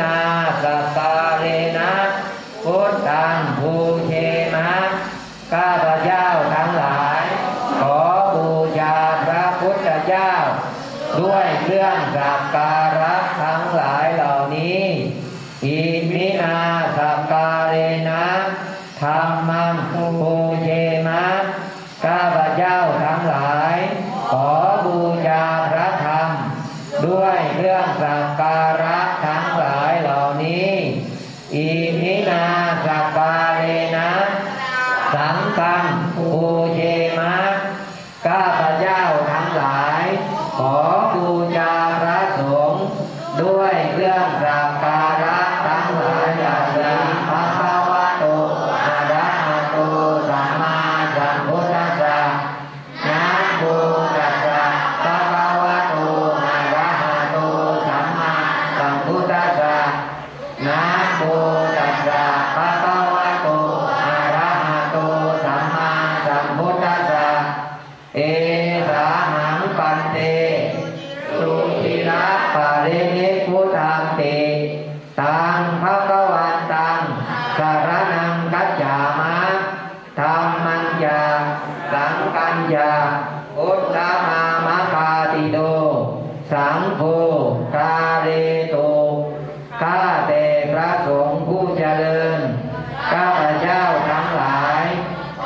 นาสกกาเรนะพุทธังภูเทนะข้าพเจ้าทั้งหลาย ขอบูชาพระพุทธเจ้า ด้วยเครื่องสักการะทั้งหลายเหล่านี้อิมินาสกการเรนะธรรมังภูเชนะข้าพเจ้าทั้งหลาย ขอบูชาพระธรรม ด้วยเครื่องสักการะทั้งหลายเหล่านี้อิมินาสักการเรนะ สัง ฆังภูเชมะ ข้าพเจ้าทั้งหลาย ขอบูชา รินิพพุตังติตังภะคะวันตังสารนังกัจจามะธรรมัญญาสังกัญญาอุตตมามะคาติโตสังโฆกาเรโตข้าแต่พระสงฆ์ผู้เจริญข้าพเจ้าทั้งหลาย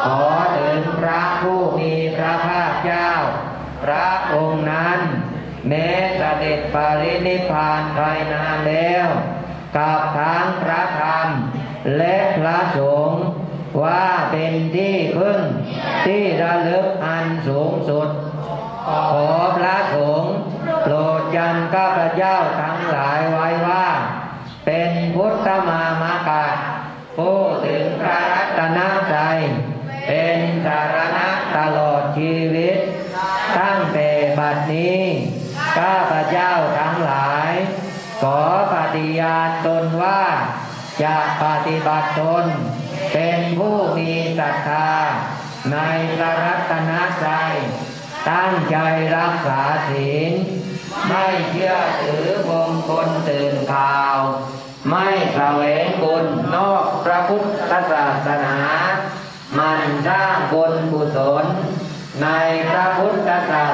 ขอถึงพระผู้มีพระภาคเจ้า พระองค์นั้นแม้เสด็จ ปรินิพานภายนานแล้ว กับทั้งพระธรรม และพระสงฆ์ว่าเป็นที่พึ่งที่ระลึกอันสูงสุด ขอพระสงฆ์โปรดยันข้าพเจ้าทั้งหลายไว้ว่า เป็นพุทธมามกะผู้ถึงพระรัตนตรัยเป็นสารณะตลอดชีวิต ตั้งแต่บัดนี้ ข้าพเจ้าทั้งหลาย ขอปฏิญาณตนว่า จะปฏิบัติตน เป็นผู้มีศรัทธา ในพระรัตนตรัยตั้งใจรักษาศีล ไม่เชื่อถือวงคลตื่นข่าว ไม่แสวงบุญนอกพระพุทธศาสนา มันสร้างบุญกุศลในพระพุทธศาสนา